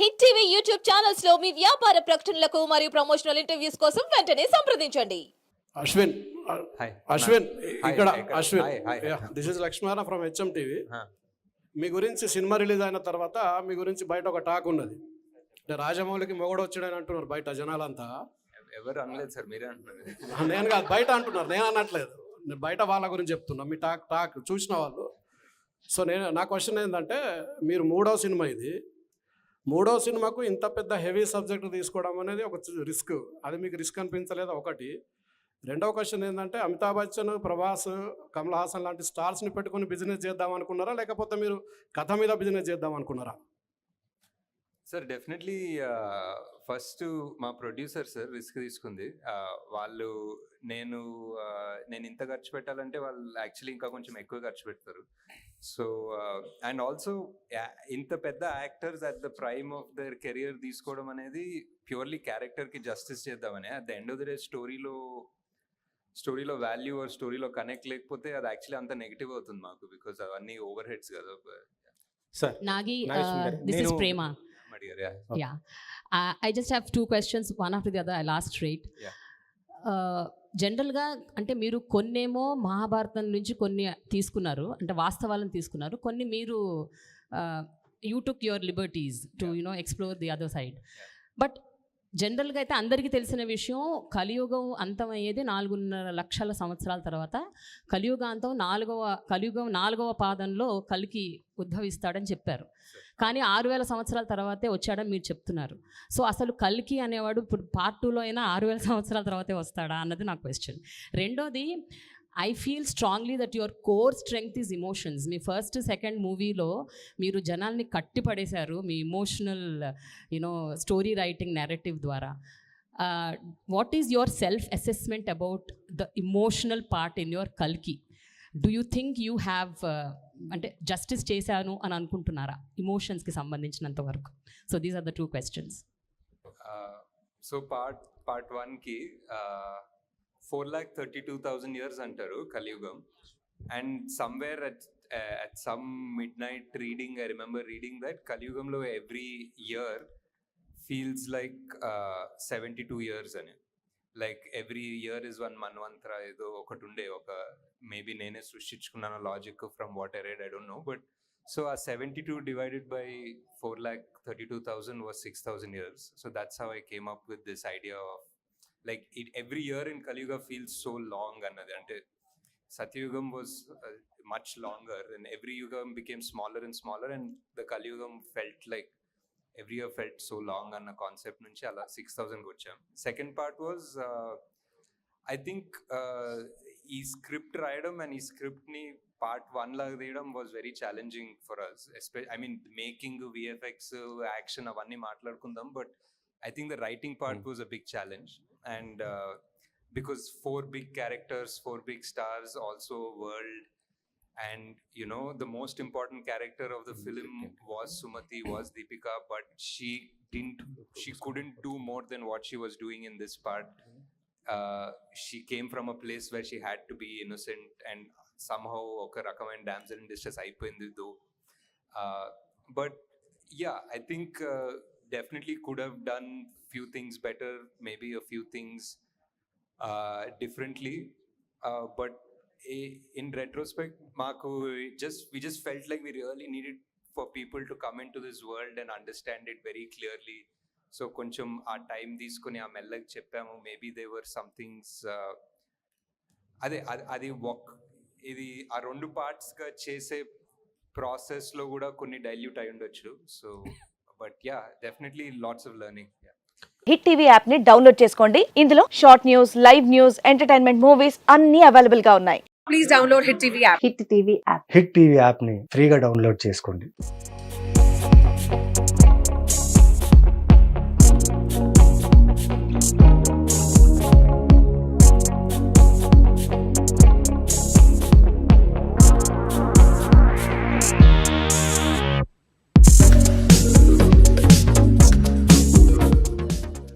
Hit TV YouTube ఛానల్స్లో మీ వ్యాపార ప్రకటనలకు మరియు ప్రమోషనల్ ఇంటర్వ్యూస్ కోసం వెంటనే సంప్రదించండి. అశ్విన్ హాయ్ అశ్విన్ ఇక్కడ. Ashwin. This is Lakshmana from H M TV. మీ గురించి సినిమా రిలీజ్ అయిన తర్వాత మీ గురించి బయట ఒక టాక్ ఉన్నది. అంటే రాజమౌళికి మొగడు వచ్చాడని అంటున్నారు బయట జనాలంతా. ఎవరు అనలేదు సార్ మీరే అంటున్నారు. నేను కాదు బయట అంటున్నారు నేను అనట్లేదు. నేను బయట వాళ్ళ గురించి చెప్తున్నా మీ టాక్ టాక్ చూసిన వాళ్ళు. సో నేను నా క్వశ్చన్ ఏంటంటే మీరు మూడో సినిమా ఇది. మూడో సినిమాకు ఇంత పెద్ద హెవీ సబ్జెక్ట్ తీసుకోవడం అనేది ఒక రిస్క్. అది మీకు రిస్క్ అనిపించలేదు? ఒకటి. రెండవ క్వశ్చన్ ఏంటంటే అమితాబ్ బచ్చన్ ప్రభాస్ కమల్ హాసన్ లాంటి స్టార్స్ని పెట్టుకొని బిజినెస్ చేద్దాం అనుకున్నారా లేకపోతే మీరు కథ మీద బిజినెస్ చేద్దాం అనుకున్నారా సార్ డెఫినెట్లీ ఫస్ట్ మా ప్రొడ్యూసర్ సార్ రిస్క్ తీసుకుంది. వాళ్ళు నేను నేను ఇంత ఖర్చు పెట్టాలంటే వాళ్ళు యాక్చువల్లీ ఇంకా కొంచెం ఎక్కువ ఖర్చు పెడతారు. సో అండ్ ఆల్సో ఇంత పెద్ద actors at the prime of their career తీసుకోవడం అనేది ప్యూర్లీ క్యారెక్టర్కి జస్టిస్ చేద్దామని. At the end of the day స్టోరీలో స్టోరీలో వాల్యూ ఆర్ స్టోరీలో కనెక్ట్ లేకపోతే అది యాక్చువల్లీ అంత నెగిటివ్ అవుతుంది మాకు బికాస్ అవన్నీ ఓవర్ హెడ్స్ కదా. Sir Nagi, Nice, uh, Mary. అడిగారు yeah. Yeah. Uh, I just have two questions, one after the other. I'll ask straight. Yeah. Uh, జనరల్గా అంటే మీరు కొన్నేమో మహాభారతం నుంచి కొన్ని తీసుకున్నారు అంటే వాస్తవాలను తీసుకున్నారు కొన్ని మీరు you took your liberties to you know explore the other side but జనరల్గా అయితే అందరికీ తెలిసిన విషయం కలియుగం అంతమయ్యేది నాలుగున్నర లక్షల సంవత్సరాల తర్వాత. కలియుగాంతం నాలుగవ కలియుగం నాలుగవ పాదంలో కలికి ఉద్భవిస్తాడని చెప్పారు. కానీ ఆరు వేల సంవత్సరాల తర్వాతే వచ్చాడని మీరు చెప్తున్నారు. సో అసలు కల్కి అనేవాడు ఇప్పుడు పార్ట్ టూలో అయినా ఆరు వేల సంవత్సరాల తర్వాతే వస్తాడా అన్నది నా క్వశ్చన్. రెండోది I feel strongly that your core strength is emotions me first second మూవీలో మీరు జనాల్ని కట్టి పడేశారు మీ emotional you know story writing narrative ద్వారా. What is your self assessment about the emotional part in your కల్కి do you think you have అంటే justice చేశాను అని అనుకుంటున్నారా? ఇమోషన్స్కి సంబంధించినంత వరకు. So these are the two questions so part part వన్కి four lakh thirty two thousand years అంటారు కలియుగం. And somewhere at at some midnight reading I remember reading that కలియుగంలో every year feels like seventy two years అని. Like every year is one మన్వంతర ఏదో ఒకటి ఉండే ఒక maybe నేనే సృష్టించుకున్నాను logic from what I read I don't know. But so uh seventy two divided by four lakh thirty two thousand was six thousand years. So that's how I came up with this idea of like it every year in కలియుగ feels so long అన్నది. అంటే సత్యయుగం was much longer and every యుగం became smaller and smaller and the కలియుగం felt like every year felt so long అన్న concept నుంచి అలా six థౌసండ్కి వచ్చాం. Second part was I think uh, ఈ స్క్రిప్ట్ రాయడం అండ్ ఈ స్క్రిప్ట్ని పార్ట్ వన్ లాగా తీయడం was very challenging for us ఎస్పె I mean making V F X action అవన్నీ మాట్లాడుకుందాం but I think the writing part was a big challenge, and uh, because four big characters, four big stars, also world, and you know the most important character of the film was Sumati, was Deepika, but she didn't, she couldn't do more than what she was doing in this part. Mm-hmm. Uh, she came from a place where she had to be innocent, and somehow okay, rakam and damsel in distress aipoyindidhu. Uh, but yeah, I think. Uh, definitely could have done few things better, maybe a few things uh, differently. Uh, but i- in retrospect, Marco, just we just felt like we really needed for people to come into this world and understand it very clearly. So కొంచెం ఆ time తీసుకుని ఆ మెల్లగా చెప్పాము maybe they were somethings అదే అది- అది ఒక ఇది ఆ రెండు పార్ట్స్గా చేసే ప్రాసెస్లో కూడా కొన్ని డైల్యూట్ అయి ఉండొచ్చు so but yeah definitely lots of learning hit TV యాప్ని డౌన్లోడ్ చేసుకోండి. ఇందులో short news live news entertainment movies అన్ని అవైలబుల్గా ఉన్నాయి. Please download Hit TV app. Hit TV app hit TV యాప్ని ఫ్రీగా డౌన్లోడ్ చేసుకోండి.